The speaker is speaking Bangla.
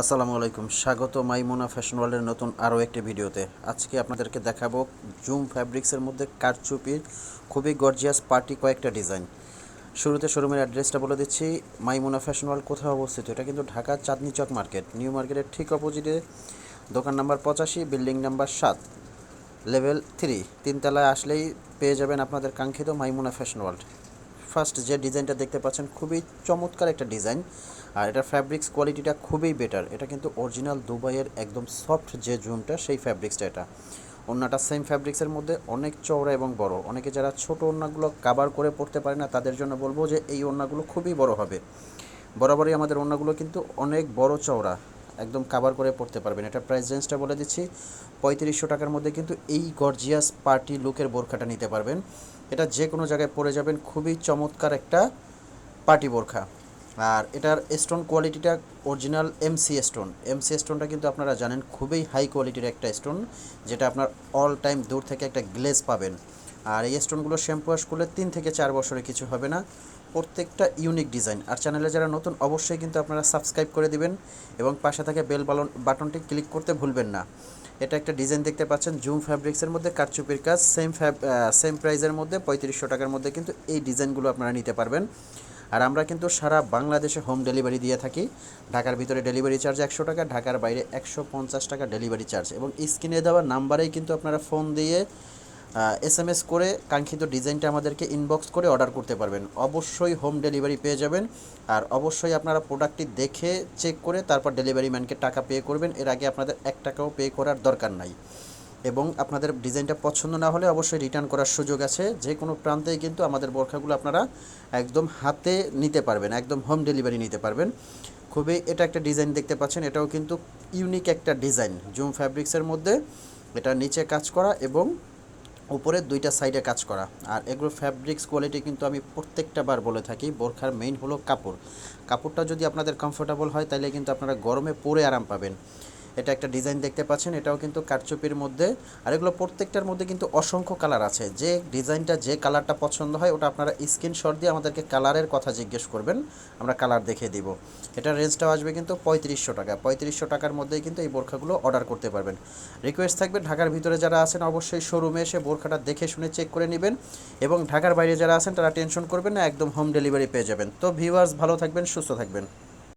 আসসালামু আলাইকুম। স্বাগত মাইমুনা ফ্যাশন ওয়ার্ল্ডের নতুন আরও একটি ভিডিওতে। আজকে আপনাদেরকে দেখাবো জুম ফ্যাব্রিক্সের মধ্যে কারচুপির খুবই গর্জিয়াস পার্টি কয়েকটা ডিজাইন। শুরুতে শোরুমের অ্যাড্রেসটা বলে দিচ্ছি, মাইমুনা ফ্যাশন ওয়ার্ল্ড কোথায় অবস্থিত? এটা কিন্তু ঢাকা চাঁদনি চক মার্কেট। নিউ মার্কেটের ঠিক অপোজিটে। দোকান নাম্বার পঁচাশি, বিল্ডিং নাম্বার সাত, লেভেল থ্রি। তিনতলায় আসলেই পেয়ে যাবেন আপনাদের কাঙ্ক্ষিত মাইমুনা ফ্যাশন ওয়ার্ল্ড। ফার্স্ট যে ডিজাইনটা দেখতে পাচ্ছেন, খুবই চমৎকার একটা ডিজাইন। আর এটার ফ্যাব্রিক্স কোয়ালিটিটা খুবই বেটার এটা কিন্তু অরিজিনাল দুবাইয়ের একদম সফট যে জুমটা সেই ফ্যাব্রিক্সটা এটা। ওড়নাটা সেম ফ্যাব্রিক্সের মধ্যে, অনেক চওড়া এবং বড়। অনেকে যারা ছোট ওড়নাগুলো কাভার করে পড়তে পারে না, তাদের জন্য বলব যে এই ওড়নাগুলো খুবই বড় হবে। বরাবরই আমাদের ওড়নাগুলো কিন্তু অনেক বড় চওড়া, একদম কাভার করে পড়তে পারবেন। এটা প্রাইস রেঞ্জটা বলে দিচ্ছি, পঁয়ত্রিশশো টাকার মধ্যে কিন্তু এই গর্জিয়াস পার্টি লুকের বোরখাটা নিতে পারবেন। এটা যে কোনো জায়গায় পরে যাবেন। খুবই চমৎকার একটা পার্টি বোরখা। আর এটার স্টোন কোয়ালিটিটা অরিজিনাল এমসি স্টোন এমসি স্টোনটা কিন্তু আপনারা জানেন, খুবই হাই কোয়ালিটির একটা স্টোন যেটা আপনার অল টাইম দূর থেকে একটা গ্লেজ পাবেন। আর এই স্টোনগুলো শ্যাম্পু ওয়াশ করলে তিন থেকে চার বছরে কিছু হবে না। প্রত্যেকটা ইউনিক ডিজাইন আর চ্যানেলে যারা নতুন, অবশ্যই কিন্তু আপনারা সাবস্ক্রাইব করে দিবেন এবং পাশে থাকে বেল বালন বাটনটি ক্লিক করতে ভুলবেন না। এটা একটা ডিজাইন দেখতে পাচ্ছেন জুম ফ্যাব্রিক্সের মধ্যে, কারচুপির কাজ সেম ফ্যাব সেম প্রাইজের মধ্যে, পঁয়ত্রিশশো টাকার মধ্যে কিন্তু এই ডিজাইনগুলো আপনারা নিতে পারবেন। আর আমরা কিন্তু সারা বাংলাদেশে হোম ডেলিভারি দিয়ে থাকি। ঢাকার ভিতরে ডেলিভারি চার্জ একশো টাকা, ঢাকার বাইরে একশো পঞ্চাশ টাকা ডেলিভারি চার্জ এবং স্ক্রিনে দেওয়া নাম্বারেই কিন্তু আপনারা ফোন দিয়ে এস এম এস করে কাঙ্ক্ষিত ডিজাইনটা আমাদেরকে ইনবক্স করে অর্ডার করতে পারবেন। অবশ্যই হোম ডেলিভারি পেয়ে যাবেন। আর অবশ্যই আপনারা প্রোডাক্টটি দেখে চেক করে তারপর ডেলিভারি ম্যানকে টাকা পে করবেন। এর আগে আপনাদের এক টাকাও পে করার দরকার নাই। এবং আপনাদের ডিজাইনটা পছন্দ না হলে অবশ্যই রিটার্ন করার সুযোগ আছে। যে কোনো প্রান্তেই কিন্তু আমাদের বোরখাগুলো আপনারা একদম হাতে নিতে পারবেন, একদম হোম ডেলিভারি নিতে পারবেন। খুবই এটা একটা ডিজাইন দেখতে পাচ্ছেন। এটাও কিন্তু ইউনিক একটা ডিজাইন জুম ফ্যাব্রিক্সের মধ্যে। এটা নিচে কাজ করা এবং উপরে দুইটা সাইডে কাজ করা। আর এগুলো ফ্যাব্রিক্স কোয়ালিটি কিন্তু আমি প্রত্যেকটা বার বলে থাকি, বোরখার মেইন হলো কাপড়। কাপড়টা যদি আপনাদের কমফোর্টেবল হয় তাহলে কিন্তু আপনারা গরমে পরে আরাম পাবেন। এটা একটা ডিজাইন দেখতে পাচ্ছেন, এটাও কিন্তু কারচুপির মধ্যে। আর এগুলো প্রত্যেকটার মধ্যে কিন্তু অসংখ্য কালার আছে। যে ডিজাইনটা, যে কালারটা পছন্দ হয়, ওটা আপনারা স্ক্রিনশট দিয়ে আমাদেরকে কালারের কথা জিজ্ঞেস করবেন, আমরা কালার দেখিয়ে দিব। এটার রেঞ্জটাও আসবে কিন্তু পঁয়ত্রিশশো টাকা। পঁয়ত্রিশশো টাকার মধ্যেই কিন্তু এই বোরখাগুলো অর্ডার করতে পারবেন। রিকোয়েস্ট থাকবে, ঢাকার ভিতরে যারা আছেন, অবশ্যই শোরুমে এসে বোরখাটা দেখে শুনে চেক করে নেবেন এবং ঢাকার বাইরে যারা আছেন, তারা টেনশন করবেন না, একদম হোম ডেলিভারি পেয়ে যাবেন। তো ভিউয়ার্স, ভালো থাকবেন, সুস্থ থাকবেন।